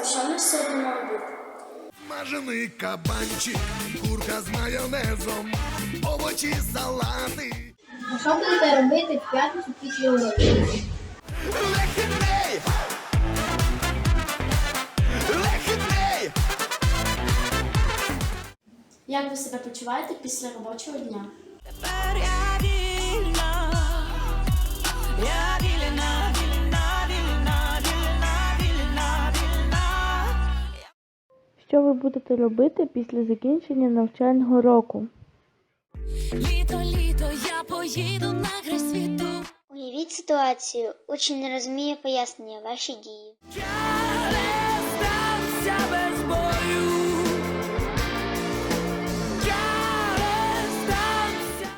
ласка, що ми сьогодні будемо робити? Смажений кабанчик, курка з майонезом, овочі, салати. А що будете робити в п'ятницю після уроків? Як ви себе почуваєте після робочого дня? Будете робити після закінчення навчального року? Літо, літо, я поїду на край світу. Уявіть ситуацію. Учень не розуміє пояснення ваші дії. Я не здамся без бою. Я не здамся.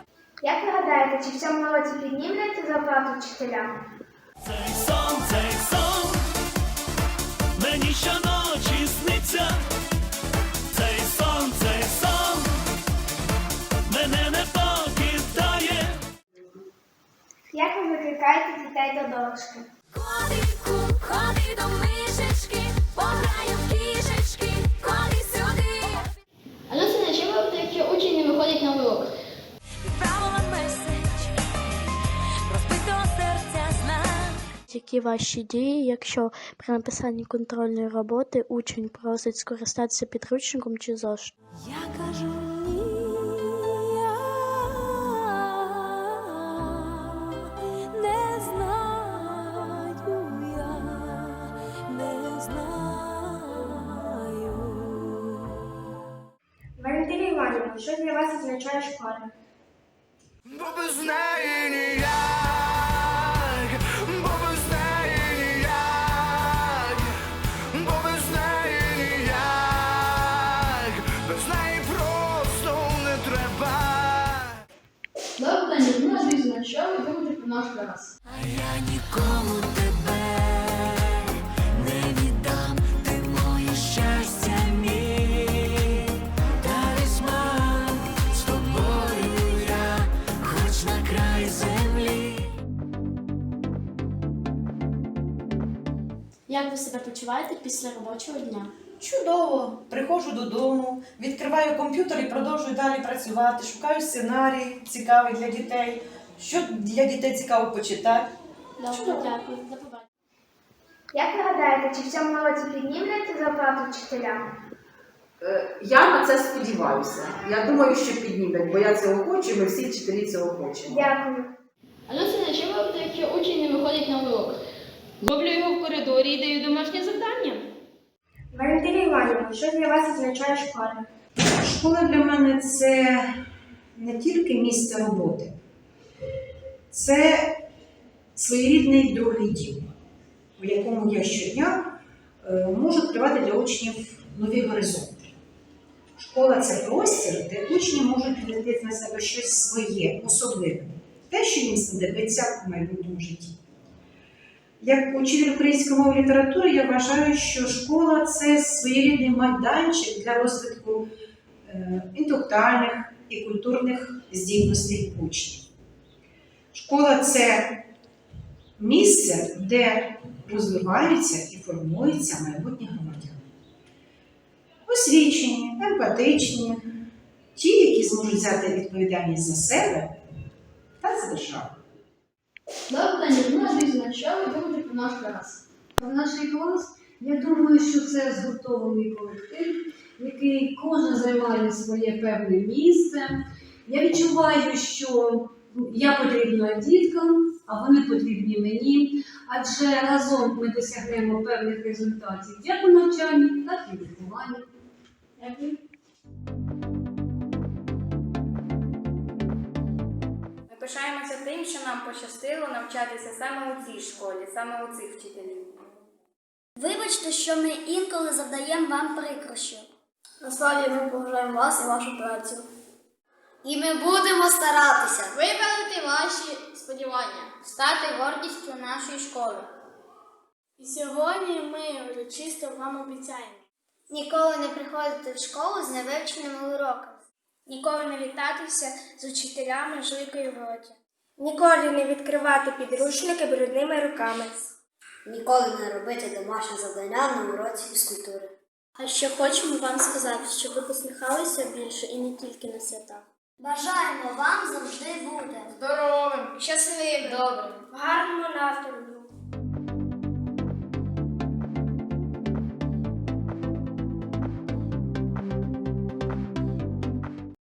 Як ви гадаєте, чи в цьому році піднімляться зарплату вчителям? Цей сон, цей сон, мені щоночі Як ви викликаєте дітей до дошки? Котику, ходи до мишечки, пограю в кішечки, ходи сюди. А ну це чим робити, якщо учень не виходить на урок? Відправила меседж, розбитого серця знак. Які ваші дії, якщо при написанні контрольної роботи учень просить скористатися підручником чи зошитом? Я кажу Валентина що для вас означає школа? Бо без неї ніяк, бо без неї ніяк, бо без неї ніяк, без неї просто не треба. Добре, не знаю, звісно, що ви думаєте про наш клас? А я нікому не Як ви себе почуваєте після робочого дня? Чудово! Приходжу додому, відкриваю комп'ютер і продовжую далі працювати. Шукаю сценарій цікавий для дітей. Що для дітей цікаво почитати. Добре, дякую. До побачення. Як ви гадаєте, чи в цьому році піднімляться зарплату вчителям? Е, Я на це сподіваюся. Я думаю, що піднімуть, бо я цього хочу, і ми всі вчителі цього хочемо. Дякую. А ну це чим робити, якщо учень не виходить на урок? Ловлю його в коридорі і даю домашнє завдання. Валентина Іванівна, що для вас означає школа? Школа для мене це не тільки місце роботи, це своєрідний другий дім, у якому я щодня е, можу відкривати для учнів нові горизонти. Школа це простір, де учні можуть відкрити на себе щось своє, особливе, те, що їм знадобиться в майбутньому житті. Як учитель української мови і літератури, я вважаю, що школа це своєрідний майданчик для розвитку е, інтелектуальних і культурних здібностей учнів. Школа це місце, де розвиваються і формуються майбутні громадяни. Освічені, емпатичні, ті, які зможуть взяти відповідальність за себе та за державу. Знаю, звісно, що ви про наш клас? Про наш клас, я думаю, що це згуртований колектив, який кожен займає своє певне місце. Я відчуваю, що я потрібна діткам, а вони потрібні мені, адже разом ми досягнемо певних результатів як у навчанні, так і в вихованні. Дякую. Пишаємося тим, що нам пощастило навчатися саме у цій школі, саме у цих вчителів. Вибачте, що ми інколи завдаємо вам прикрощів. Насправді ми поважаємо вас і вашу працю. І ми будемо старатися Виправити ваші сподівання, стати гордістю нашої школи. І сьогодні ми урочисто вам обіцяємо. ніколи не приходити в школу з невивченими уроками. Ніколи не вітатися з учителями жуйкою в роті. Ніколи не відкривати підручники брудними руками. ніколи не робити домашнє завдання на уроці фізкультури. А ще хочемо вам сказати, щоб ви посміхалися більше і не тільки на святах. Бажаємо вам завжди бути Здоровим, щасливим, добрим, настрої,